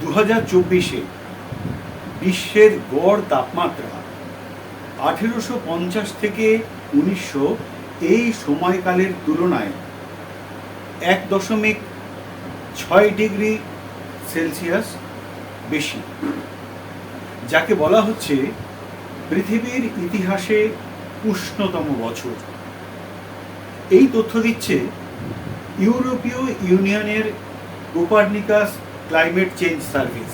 দু হাজার চব্বিশে বিশ্বের গড় তাপমাত্রা আঠেরোশো পঞ্চাশ থেকে উনিশশো এই সময়কালের তুলনায় এক দশমিক ছয় ডিগ্রি সেলসিয়াস বেশি, যাকে বলা হচ্ছে পৃথিবীর ইতিহাসে উষ্ণতম বছর। এই তথ্য দিচ্ছে ইউরোপীয় ইউনিয়নের কোপার্নিকাস ক্লাইমেট চেঞ্জ সার্ভিস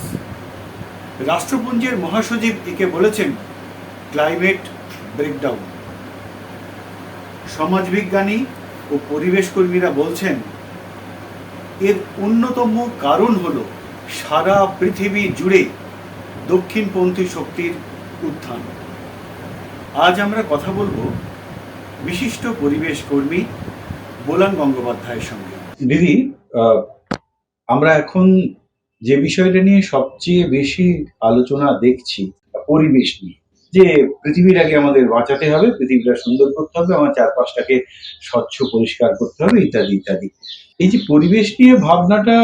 রাষ্ট্রপুঞ্জের মহাসচিব একে বলেছেন ক্লাইমেট ব্রেকডাউন সমাজবিজ্ঞানী ও পরিবেশ কর্মীরা বলছেন, এর অন্যতম কারণ হল সারা পৃথিবী জুড়ে দক্ষিণপন্থী শক্তির উত্থান। আজ আমরা কথা বলব বিশিষ্ট পরিবেশ কর্মী বোলান গঙ্গোপাধ্যায়ের সঙ্গে। দিদি আমরা এখন যে বিষয়টা নিয়ে সবচেয়ে বেশি আলোচনা দেখছি, পরিবেশ নিয়ে, যে পৃথিবীটাকে আমাদের বাঁচাতে হবে, পৃথিবীটা সুন্দর করতে হবে, আমার চারপাশটাকে স্বচ্ছ, পরিষ্কার করতে হবে, ইত্যাদি ইত্যাদি। এই যে পরিবেশ নিয়ে ভাবনাটা,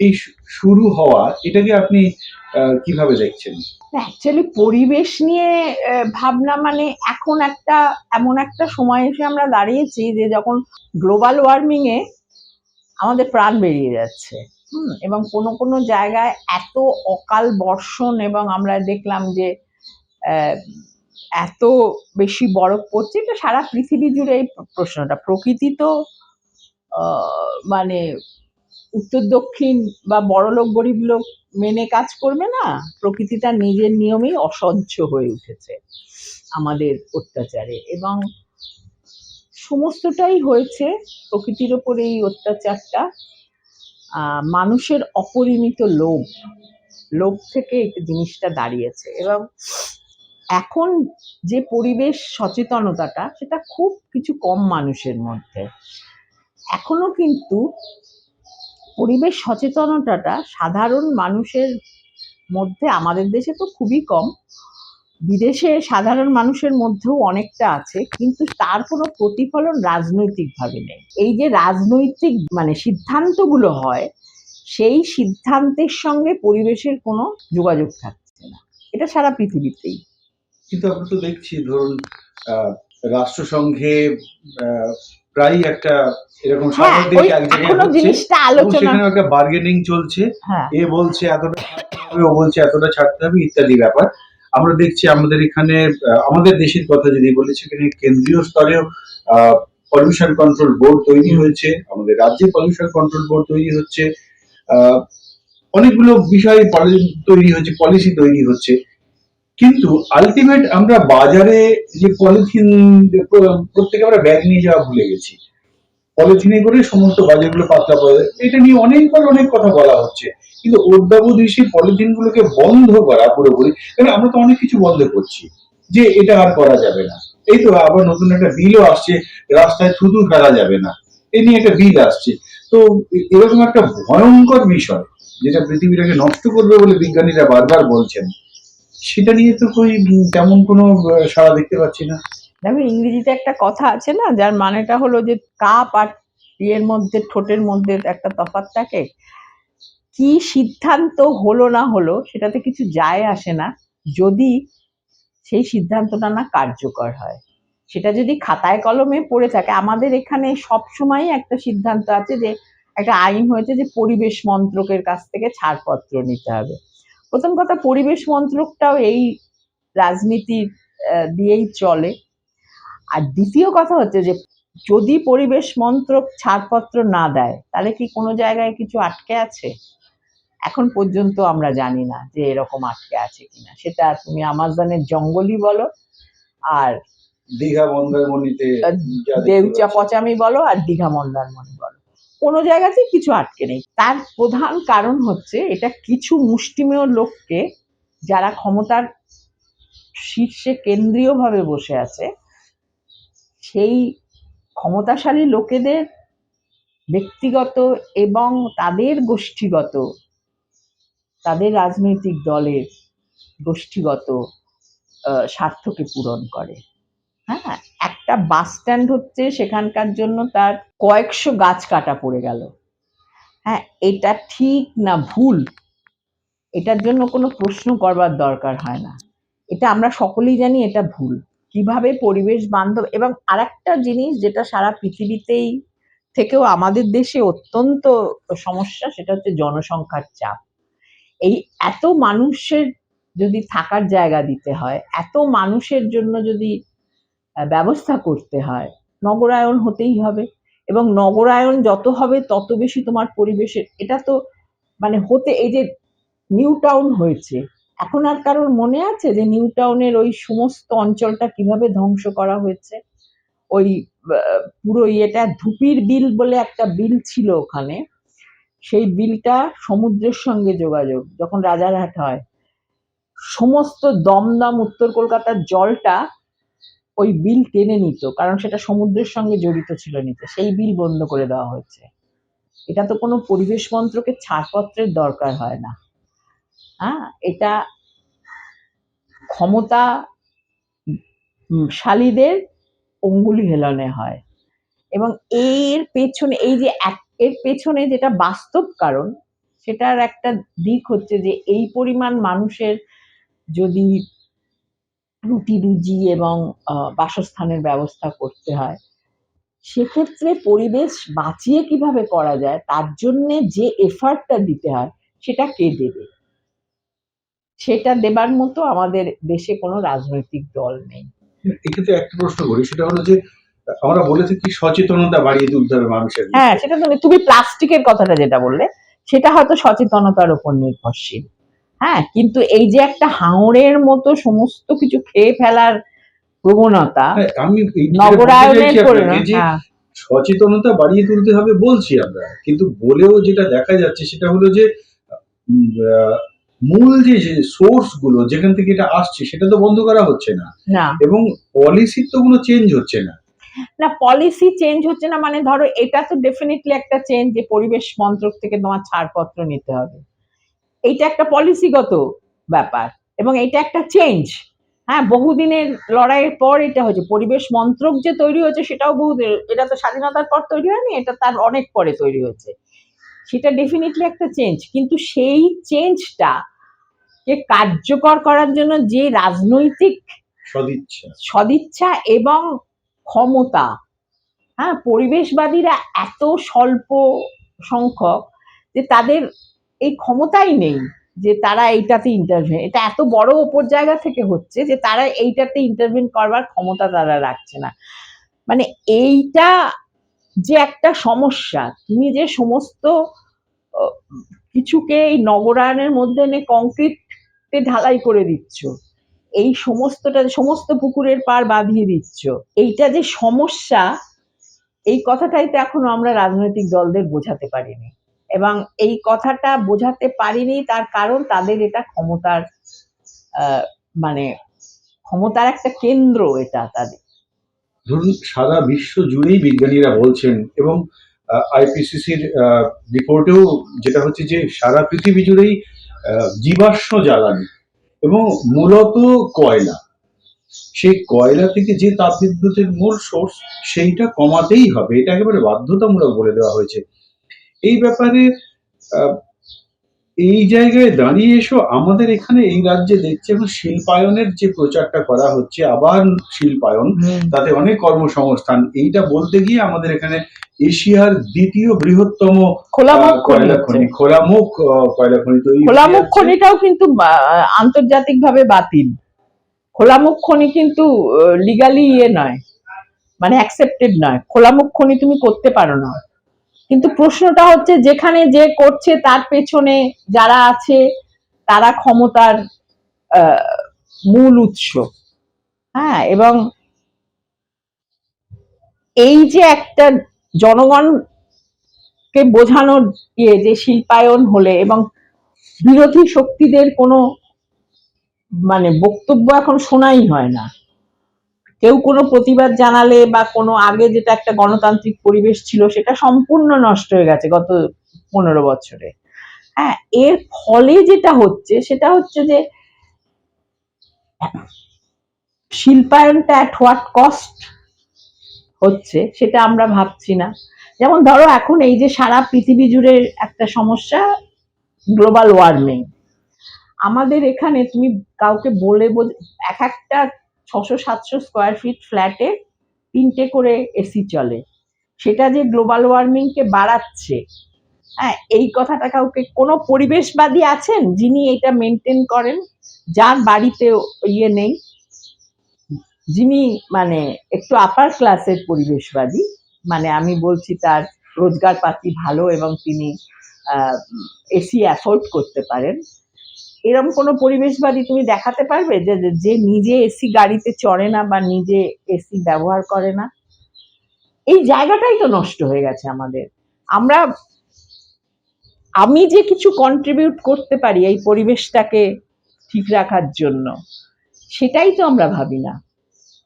এই শুরু হওয়া, এটাকে আপনি কীভাবে দেখছেন? অ্যাকচুয়ালি পরিবেশ নিয়ে ভাবনা মানে এখন একটা, এমন একটা সময় এসে আমরা দাঁড়িয়েছি যে যখন গ্লোবাল ওয়ার্মিং এ আমাদের প্রাণ বেরিয়ে যাচ্ছে। এবং কোনো কোনো জায়গায় এত অকাল বর্ষণ এবং আমরা দেখলাম যে এত বেশি বরফ পড়ছে, এটা সারা পৃথিবী জুড়ে এই প্রশ্নটা। প্রকৃতি তো মানে উত্তর দক্ষিণ বা বড় লোক, গরিব লোক মেনে কাজ করবে না। প্রকৃতিটা নিজের নিয়মেই অসহ্য হয়ে উঠেছে আমাদের অত্যাচারে। এবং সমস্তটাই হয়েছে প্রকৃতির ওপরে এই অত্যাচারটা। মানুষের অপরিমিত লোভ লোভ থেকে এই জিনিসটা দাঁড়িয়েছে। এবং এখন যে পরিবেশ সচেতনতাটা, সেটা খুব কিছু কম মানুষের মধ্যে। এখনও কিন্তু পরিবেশ সচেতনতাটা সাধারণ মানুষের মধ্যে আমাদের দেশে তো খুবই কম। বিদেশে সাধারণ মানুষের মধ্যেও অনেকটা আছে কিন্তু তার কোনো প্রতিফলন রাজনৈতিকভাবে নেই। এই যে রাজনৈতিক মানে সিদ্ধান্তগুলো হয় সেই সিদ্ধান্তের সঙ্গে পরিবেশের কোনো যোগাযোগ থাকছে না। এটা সারা পৃথিবীতেই। কিন্তু আমরা তো দেখছি ধরুন আহ, রাষ্ট্রসংঘে প্রায় একটা এরকম হ্যাঁ জিনিসটা আলোচনা একটা বার্গেনিং চলছে। হ্যাঁ। এ বলছে এতটা ও বলছে এতটা ছাড়তে হবে ইত্যাদি ব্যাপার। আমরা দেখছি আমাদের এখানে আমাদের দেশের কথা যদি বলি, সেখানে কেন্দ্রীয় স্তরেও পলিউশন কন্ট্রোল বোর্ড তৈরি হয়েছে, আমাদের রাজ্যে পলিউশন কন্ট্রোল বোর্ড তৈরি হচ্ছে অনেকগুলো বিষয় তৈরি হচ্ছে পলিসি তৈরি হচ্ছে। কিন্তু আলটিমেট আমরা বাজারে যে পলিথিন প্রত্যেকে আমরা ব্যাগ নিয়ে যাওয়া ভুলে গেছি। পলিথিনে করে সমস্ত বাজারগুলো পাতলা পাওয়া যায় এটা নিয়ে অনেকবার অনেক কথা বলা হচ্ছে। কিন্তু অদ্যাবধি সেই পলিথিন গুলোকে বন্ধ করা পুরোপুরি, কারণ আমরা তো অনেক কিছু বন্ধ করছি, যে এটা আর করা যাবে না। এই তো আবার নতুন একটা বিলও আসছে, রাস্তায় থুতু ফেলা যাবে না। এ নিয়ে একটা বিল আসছে। তো এরকম একটা ভয়ঙ্কর বিষয়, যেটা পৃথিবীটাকে নষ্ট করবে বলে বিজ্ঞানীরা বারবার বলছেন, সেটা নিয়ে তো কই তেমন কোনো সাড়া দেখতে পাচ্ছি না। দেখো, ইংরেজিতে একটা কথা আছে না, যার মানেটা হলো যে কাপ আর ইয়ের মধ্যে, ঠোঁটের মধ্যে একটা তফাৎ থাকে। কি সিদ্ধান্ত হলো না হলো সেটাতে কিছু যায় আসে না, যদি সেই সিদ্ধান্তটা না কার্যকর হয়। সেটা যদি খাতায় কলমে পড়ে থাকে। আমাদের এখানে সব সময় একটা সিদ্ধান্ত আছে যে, একটা আইন হয়েছে যে পরিবেশ মন্ত্রকের কাছ থেকে ছাড়পত্র নিতে হবে। প্রথম কথা, পরিবেশ মন্ত্রকটাও এই রাজনীতির দিয়েই চলে। আর দ্বিতীয় কথা হচ্ছে যে যদি পরিবেশ মন্ত্রক ছাড়পত্র না দেয় তাহলে কি কোনো জায়গায় কিছু আটকে আছে? এখন পর্যন্ত আমরা জানি না যে এরকম আটকে আছে কিনা। সেটা তুমি আমাজনের জঙ্গলই বলো আর দীঘা মন্দারমণিতে দেউচা পচামি বলো আর দীঘা মন্দারমণি বলো। কোনো জায়গাতেই কিছু আটকে নেই। তার প্রধান কারণ হচ্ছে এটা কিছু মুষ্টিমেয় লোককে যারা ক্ষমতার শীর্ষে কেন্দ্রীয়ভাবে বসে আছে সেই ক্ষমতাশালী লোকেদের ব্যক্তিগত এবং তাদের গোষ্ঠীগত, তাদের রাজনৈতিক দলের গোষ্ঠীগত স্বার্থকে পূরণ করে। হ্যাঁ একটা বাস স্ট্যান্ড হচ্ছে সেখানকার জন্য তার কয়েকশো গাছ কাটা পড়ে গেল। হ্যাঁ এটা ঠিক না ভুল? এটার জন্য কোনো প্রশ্ন করবার দরকার হয় না। এটা আমরা সকলেই জানি এটা ভুল। কীভাবে পরিবেশ বান্ধব এবং আরেকটা জিনিস যেটা সারা পৃথিবীতেই থেকেও আমাদের দেশে অত্যন্ত সমস্যা, সেটা হচ্ছে জনসংখ্যার চাপ। এই এত মানুষের যদি থাকার জায়গা দিতে হয়, এত মানুষের জন্য যদি ব্যবস্থা করতে হয়, নগরায়ন হতেই হবে এবং নগরায়ন যত হবে তত বেশি তোমার পরিবেশের, এটা তো মানে হতে, এই যে নিউ টাউন হয়েছে এখন আর কারোর মনে আছে যে নিউ টাউনের ওই সমস্ত অঞ্চলটা কীভাবে ধ্বংস করা হয়েছে? ওই পুরো ইয়েটা ধুপির বিল বলে একটা বিল ছিল ওখানে। সেই বিলটা সমুদ্রের সঙ্গে যোগাযোগ, যখন রাজারহাট হয়। সমস্ত দমদম, উত্তর কলকাতার জলটা ওই বিল টেনে নিত, কারণ সেটা সমুদ্রের সঙ্গে জড়িত ছিল নিতে। সেই বিল বন্ধ করে দেওয়া হয়েছে। এটা তো কোনো পরিবেশ মন্ত্রকে ছাড়পত্রের দরকার হয় না। হ্যাঁ এটা ক্ষমতা শালীদের অঙ্গুলি হেলনে হয়। এবং এর পেছনে, এই যে এক- এর পেছনে যেটা বাস্তব কারণ, সেটার একটা দিক হচ্ছে যে এই পরিমাণ মানুষের যদি রুটি রুজি এবং বাসস্থানের ব্যবস্থা করতে হয়, সেক্ষেত্রে পরিবেশ বাঁচিয়ে কীভাবে করা যায়, তার জন্যে যে এফার্টটা দিতে হয়, সেটা কে দেবে? সেটা দেবার মতো আমাদের দেশে কোনো রাজনৈতিক দল নেই। এক্ষেত্রে একটা প্রশ্ন করি সেটা হলো যে আমরা বলে থাকি সচেতনতা বাড়িয়ে তুলতে হবে মানুষের হ্যাঁ সেটা তো তুমি প্লাস্টিকের কথাটা যেটা বললে সেটা হয়তো সচেতনতার উপর নির্ভরশীল। হ্যাঁ কিন্তু এই যে একটা হাঙরের মতো সমস্ত কিছু খেয়ে ফেলার প্রবণতা হ্যাঁ, আমি নগরায়নের হ্যাঁ। সচেতনতা বাড়িয়ে তুলতে হবে বলছি আমরা কিন্তু বলেও যেটা দেখা যাচ্ছে সেটা হলো যে মূল যে সোর্সগুলো যেখান থেকে এটা আসছে সেটা তো বন্ধ করা হচ্ছে না। এবং পলিসির তো কোনো চেঞ্জ হচ্ছে না। না পলিসি চেঞ্জ হচ্ছে না মানে ধরো এটা তো ডেফিনেটলি একটা চেঞ্জ যে পরিবেশ মন্ত্রক থেকে তোমার ছাড়পত্র নিতে হবে। এইটা একটা পলিসিগত ব্যাপার এবং এটা একটা চেঞ্জ হ্যাঁ বহুদিনের লড়াইয়ের পর এটা হয়েছে। পরিবেশ মন্ত্রক যে তৈরি হয়েছে সেটাও বহুদিন এটা তো স্বাধীনতার পর তৈরি হয়নি এটা তার অনেক পরে তৈরি হয়েছে। সেটা ডেফিনেটলি একটা চেঞ্জ কিন্তু সেই চেঞ্জটা কে কার্যকর করার জন্য যে রাজনৈতিক সদিচ্ছা। সদিচ্ছা এবং ক্ষমতা হ্যাঁ পরিবেশবাদীরা এত স্বল্প সংখ্যক যে তাদের এই ক্ষমতাই নেই যে তারা এইটাতে ইন্টারভেন এটা এত বড় ওপর জায়গা থেকে হচ্ছে যে তারা এইটাতে ইন্টারভেন করবার ক্ষমতা তারা রাখছে না। মানে এইটা যে একটা সমস্যা তুমি যে সমস্ত কিছুকে এই নগরায়নের মধ্যে এনে কংক্রিটে ঢালাই করে দিচ্ছ। এই সমস্তটা, সমস্ত পুকুরের পাড় বাঁধিয়ে দিচ্ছ। এইটা যে সমস্যা, এই কথাটাই তো এখনও আমরা রাজনৈতিক দলদের বোঝাতে পারিনি। এবং এই কথাটা বোঝাতে পারিনি তার কারণ তাদের এটা ক্ষমতার মানে ক্ষমতার একটা কেন্দ্র এটা তাদের। ধরুন, সারা বিশ্ব জুড়েই বিজ্ঞানীরা বলছেন এবং আইপিসিসির রিপোর্টেও যেটা হচ্ছে যে সারা পৃথিবী জুড়েই জীবাশ্ম জ্বালানি। এবং মূলত কয়লা। সেই কয়লা থেকে যে তাপবিদ্যুতের মূল সোর্স, সেইটা কমাতেই হবে। এটা একেবারে বাধ্যতামূলক বলে দেওয়া হয়েছে। এই ব্যাপারে এই জায়গায় দাঁড়িয়ে এসো আমাদের এখানে এই রাজ্যে দেখছি এখন শিল্পায়নের যে প্রচারটা করা হচ্ছে আবার শিল্পায়ন তাতে অনেক কর্মসংস্থান এইটা বলতে গিয়ে আমাদের এখানে এশিয়ার দ্বিতীয় বৃহত্তম খোলামুখ কয়লা খনি খোলামুখ কয়লা খনি তৈরি খোলামুখ খনিটাও কিন্তু আন্তর্জাতিক ভাবে বাতিল। খোলামুখ খনি কিন্তু লিগালি ইয়ে নয় মানে অ্যাকসেপ্টেড নয়। খোলামুখ খনি তুমি করতে পারো না। কিন্তু প্রশ্নটা হচ্ছে যেখানে যে করছে তার পেছনে যারা আছে, তারা ক্ষমতার মূল উৎস। হ্যাঁ এবং এই যে একটা জনগণকে বোঝানোর ইয়ে যে শিল্পায়ন হলে এবং বিরোধী শক্তিদের কোনো মানে বক্তব্য এখন শোনাই হয় না। কেউ কোনো প্রতিবাদ জানালে বা কোনো আগে যেটা একটা গণতান্ত্রিক পরিবেশ ছিল, সেটা সম্পূর্ণ নষ্ট হয়ে গেছে গত পনেরো বছরে। হ্যাঁ এর ফলে যেটা হচ্ছে, সেটা হচ্ছে যে শিল্পায়নটা অ্যাট হোয়াট কস্ট হচ্ছে, সেটা আমরা ভাবছি না। যেমন ধরো এখন এই যে সারা পৃথিবী জুড়ে একটা সমস্যা গ্লোবাল ওয়ার্মিং আমাদের এখানে তুমি কাউকে বলে এক একটা ছশো সাতশো স্কোয়ার ফিট ফ্ল্যাটে তিনটে করে এসি চলে। সেটা যে গ্লোবাল ওয়ার্মিংকে বাড়াচ্ছে হ্যাঁ এই কথাটা কাউকে, কোনো পরিবেশবাদী আছেন যিনি এটা মেনটেন করেন? যার বাড়িতে ইয়ে নেই। যিনি মানে একটু আপার ক্লাসের পরিবেশবাদী মানে আমি বলছি তার রোজগার পাতি ভালো এবং তিনি এসি অ্যাফোর্ড করতে পারেন। এরকম কোনো পরিবেশবাদী তুমি দেখাতে পারবে? যে, যে- নিজে এসি গাড়িতে চড়ে না বা নিজে এসি ব্যবহার করে না? এই জায়গাটাই তো নষ্ট হয়ে গেছে আমাদের। আমরা, আমি যে কিছু কন্ট্রিবিউট করতে পারি এই পরিবেশটাকে ঠিক রাখার জন্য, সেটাই তো আমরা ভাবি না।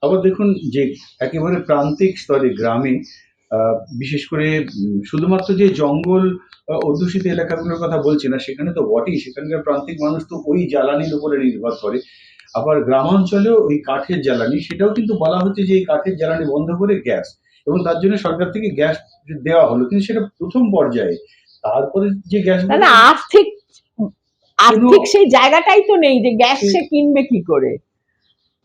আবার দেখুন যে, একেবারে প্রান্তিক স্তরে গ্রামে বিশেষ করে শুধুমাত্র যে জঙ্গল অধ্যুষিত এলাকাগুলোর কথা বলছি না সেখানে তো বটেই। সেখানকার প্রান্তিক মানুষ তো ওই জ্বালানির উপরে নির্ভর করে। আবার গ্রামাঞ্চলেও ওই কাঠের জ্বালানি সেটাও কিন্তু বলা হচ্ছে যে এই কাঠের জ্বালানি বন্ধ করে গ্যাস। এবং তার জন্য সরকার থেকে গ্যাস দেওয়া হলো কিন্তু সেটা প্রথম পর্যায়ে। তারপরে যে গ্যাস আর্থিক আর্থিক সেই জায়গাটাই তো নেই যে গ্যাস সে কিনবে কি করে।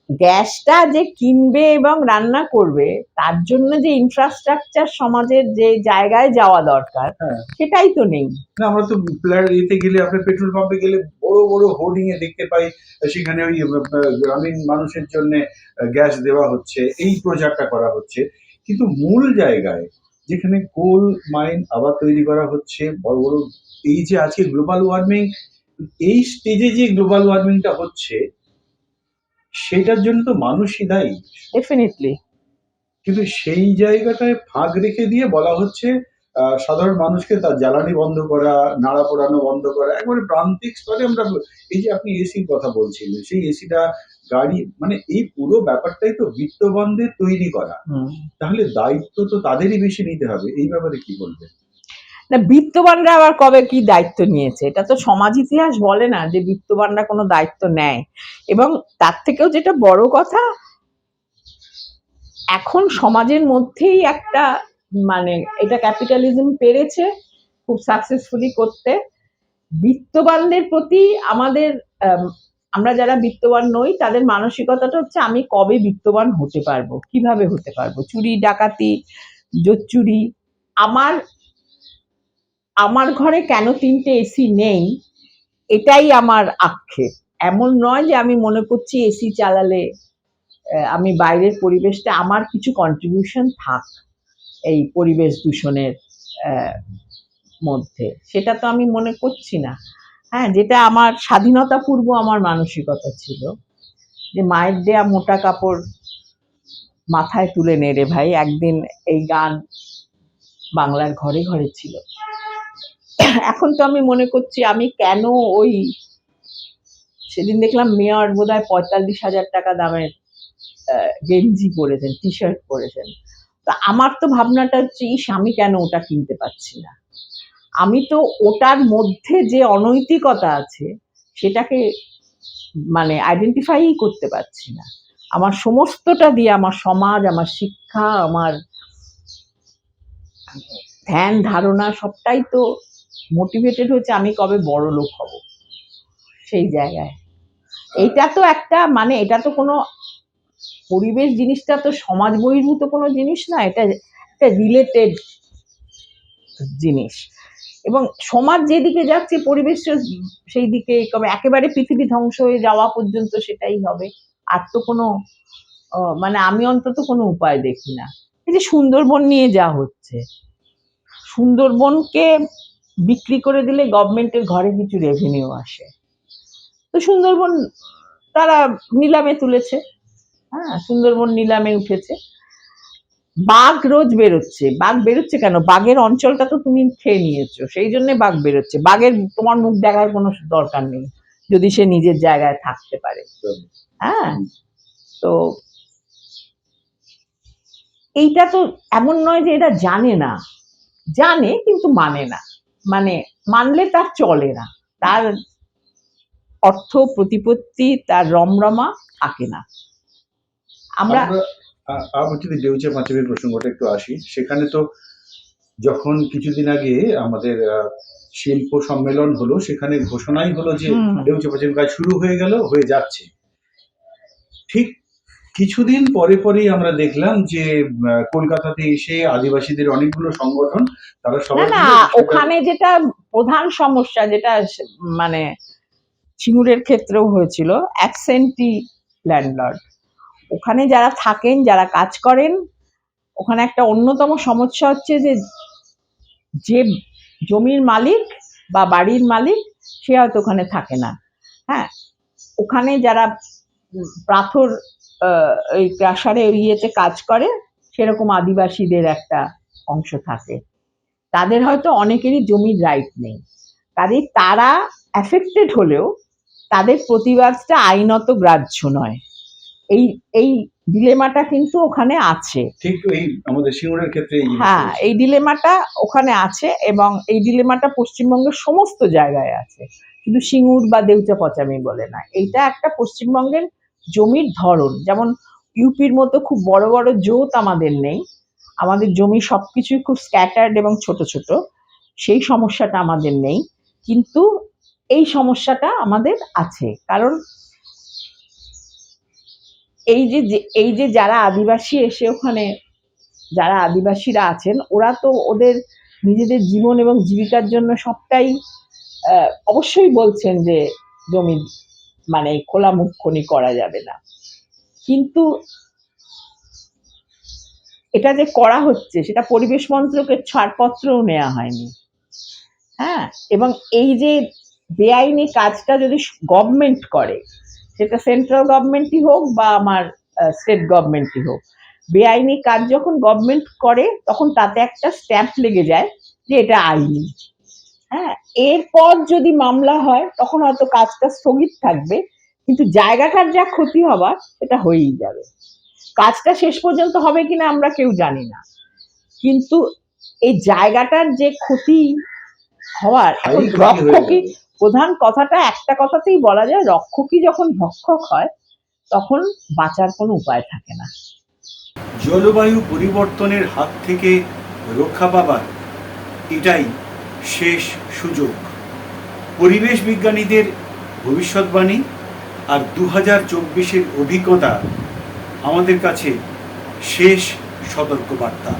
গ্যাসটা যে কিনবে এবং রান্না করবে তার জন্য যে ইনফ্রাস্ট্রাকচার সমাজের যে জায়গায় যাওয়া দরকার হ্যাঁ। সেটাই তো নেই না আমরা তো এতে গেলে আপনার পেট্রোল পাম্পে গেলে বড় বড় হোর্ডিং এ দেখতে পাই সেখানে ওই গ্রামীণ মানুষের জন্য গ্যাস দেওয়া হচ্ছে এই প্রচারটা করা হচ্ছে কিন্তু মূল জায়গায় যেখানে কোল মাইন আবার তৈরি করা হচ্ছে বড় বড় এই যে আজকে গ্লোবাল ওয়ার্মিং এই স্টেজে যে গ্লোবাল ওয়ার্মিংটা হচ্ছে সেটার জন্য তো মানুষই দায়ী। ডেফিনেটলি কিন্তু সেই জায়গাটায় ফাঁক রেখে দিয়ে বলা হচ্ছে সাধারণ মানুষকে তার জ্বালানি বন্ধ করা নাড়া পোড়ানো বন্ধ করা একবারে প্রান্তিক স্তরে আমরা এই যে আপনি এসির কথা বলছিলেন সেই এসিটা গাড়ি মানে এই পুরো ব্যাপারটাই তো বিত্তবানদের তৈরি করা। তাহলে দায়িত্ব তো তাদেরই বেশি নিতে হবে এই ব্যাপারে কি বলবেন? না, বিত্তবানরা আবার কবে কি দায়িত্ব নিয়েছে? এটা তো সমাজ ইতিহাস বলে না যে বিত্তবানরা কোনো দায়িত্ব নেয়। এবং তার থেকেও যেটা বড় কথা, এখন সমাজের মধ্যেই একটা মানে এটা ক্যাপিটালিজম পেরেছে খুব সাকসেসফুলি করতে। বিত্তবানদের প্রতি আমাদের আমরা যারা বিত্তবান নই, তাদের মানসিকতাটা হচ্ছে, আমি কবে বিত্তবান হতে পারব? কীভাবে হতে পারব? চুরি, ডাকাতি, জোচ্চুরি, আমার আমার ঘরে কেন তিনটে এসি নেই? এটাই আমার আক্ষেপ। এমন নয় যে আমি মনে করছি এসি চালালে আমি বাইরের পরিবেশটা, আমার কিছু কন্ট্রিবিউশন থাক এই পরিবেশ দূষণের মধ্যে। সেটা তো আমি মনে করছি না। হ্যাঁ যেটা আমার স্বাধীনতা পূর্ব আমার মানসিকতা ছিল। যে মায়ের দেয়া মোটা কাপড় মাথায় তুলে নে রে ভাই, একদিন এই গান বাংলার ঘরে ঘরে ছিল। এখন তো আমি মনে করছি আমি কেন ওই সেদিন দেখলাম মেয়র বোধ হয় পঁয়তাল্লিশ হাজার টাকা দামের গেঞ্জি পরেছেন টি শার্ট পরেছেন। তা আমার তো ভাবনাটা হচ্ছে, ইস, আমি কেন ওটা কিনতে পারছি না? আমি তো ওটার মধ্যে যে অনৈতিকতা আছে, সেটাকে মানে আইডেন্টিফাই করতে পারছি না। আমার সমস্তটা দিয়ে আমার সমাজ, আমার শিক্ষা, আমার ধ্যান, ধারণা সবটাই তো মোটিভেটেড হচ্ছে আমি কবে বড় লোক হব? সেই জায়গায়। এটা তো একটা মানে এটা তো কোনো পরিবেশ জিনিসটা তো সমাজ বহির্ভূত কোনো জিনিস না, এটা একটা রিলেটেড জিনিস। এবং সমাজ যেদিকে যাচ্ছে পরিবেশ সেই দিকে কবে একেবারে পৃথিবী ধ্বংস হয়ে যাওয়া পর্যন্ত সেটাই হবে। আর তো কোনো মানে আমি অন্তত কোনো উপায় দেখি না। এই যে সুন্দরবন নিয়ে যা হচ্ছে, সুন্দরবনকে বিক্রি করে দিলে গভর্নমেন্টের ঘরে কিছু রেভিনিউ আসে। তো সুন্দরবন তারা নিলামে তুলেছে। হ্যাঁ সুন্দরবন নিলামে উঠেছে। বাঘ রোজ বেরোচ্ছে। বাঘ বেরোচ্ছে কেন? বাঘের অঞ্চলটা তো তুমি খেয়ে নিয়েছো, সেই জন্য বাঘ বেরোচ্ছে। বাঘের তোমার মুখ দেখার কোনো দরকার নেই, যদি সে নিজের জায়গায় থাকতে পারে। হ্যাঁ তো এইটা তো এমন নয় যে এটা জানে না। জানে কিন্তু মানে না। মানে মানলে তার চলে না। তার অর্থ প্রতিপত্তি তার রমরমা থাকে না। আমরা আবার যদি ডেউচে পাঁচের প্রসঙ্গটা একটু আসি সেখানে তো যখন কিছুদিন আগে আমাদের শিল্প সম্মেলন হলো সেখানে ঘোষণাই হলো যে। ডেউচে পচন কাজ শুরু হয়ে গেল হয়ে যাচ্ছে। ঠিক কিছুদিন পরে পরেই আমরা দেখলাম যে কলকাতাতে এসে আদিবাসীদের অনেকগুলো সংগঠন তারা সবাই না ওখানে যেটা প্রধান সমস্যা যেটা মানে সিঙ্গুরের ক্ষেত্রেও হয়েছিল অ্যাবসেন্টি ল্যান্ডলর্ড। ওখানে যারা থাকেন যারা কাজ করেন ওখানে একটা অন্যতম সমস্যা হচ্ছে যে যে জমির মালিক বা বাড়ির মালিক সে হয়তো ওখানে থাকে না। হ্যাঁ ওখানে যারা পাথর ওই ক্রাশারে ইয়েতে কাজ করে সেরকম আদিবাসীদের একটা অংশ থাকে। তাদের হয়তো অনেকেরই জমির রাইট নেই। কাজে তারা অ্যাফেক্টেড হলেও তাদের প্রতিবাদটা আইনত গ্রাহ্য নয়। এই এই ডিলেমাটা কিন্তু ওখানে আছে। ঠিক এই আমাদের সিঙ্গুরের ক্ষেত্রে হ্যাঁ এই ডিলেমাটা ওখানে আছে এবং এই ডিলেমাটা পশ্চিমবঙ্গের সমস্ত জায়গায় আছে। শুধু সিঙ্গুর বা দেউচা পচামি বলে না এইটা একটা পশ্চিমবঙ্গের জমির ধরন। যেমন ইউপির মতো খুব বড় বড় জোত আমাদের নেই। আমাদের জমি সবকিছুই খুব স্ক্যাটার্ড এবং ছোট ছোট। সেই সমস্যাটা আমাদের নেই। কিন্তু এই সমস্যাটা আমাদের আছে। কারণ এই যে এই যে যারা আদিবাসী এসে ওখানে, যারা আদিবাসীরা আছেন, ওরা তো ওদের নিজেদের জীবন এবং জীবিকার জন্য সবটাই অবশ্যই বলছেন যে জমি মানে খোলা মুখ খনি করা যাবে না। কিন্তু এটা যে করা হচ্ছে, সেটা পরিবেশ মন্ত্রকের ছাড়পত্রও নেওয়া হয়নি। হ্যাঁ এবং এই যে বেআইনি কাজটা যদি গভর্নমেন্ট করে, সেটা সেন্ট্রাল গভর্নমেন্টই হোক বা আমার স্টেট গভর্নমেন্টই হোক, বেআইনি কাজ যখন গভর্নমেন্ট করে, তখন তাতে একটা স্ট্যাম্প লেগে যায় যে এটা আইনি। হ্যাঁ এরপর যদি মামলা হয় তখন হয়তো কাজটা স্থগিত থাকবে কিন্তু জায়গাটার যা ক্ষতি হবার সেটা হয়েই যাবে। কাজটা শেষ পর্যন্ত হবে কিনা আমরা কেউ জানি না। কিন্তু এই জায়গাটার যে ক্ষতি হওয়ার রক্ষকই প্রধান কথাটা একটা কথাতেই বলা যায় রক্ষকই যখন ভক্ষক হয় তখন বাঁচার কোনো উপায় থাকে না। জলবায়ু পরিবর্তনের হাত থেকে রক্ষা পাবার এটাই শেষ সুযোগ। পরিবেশ বিজ্ঞানীদের ভবিষ্যৎবাণী আর দু হাজার চব্বিশের অভিজ্ঞতা আমাদের কাছে শেষ সতর্কবার্তা।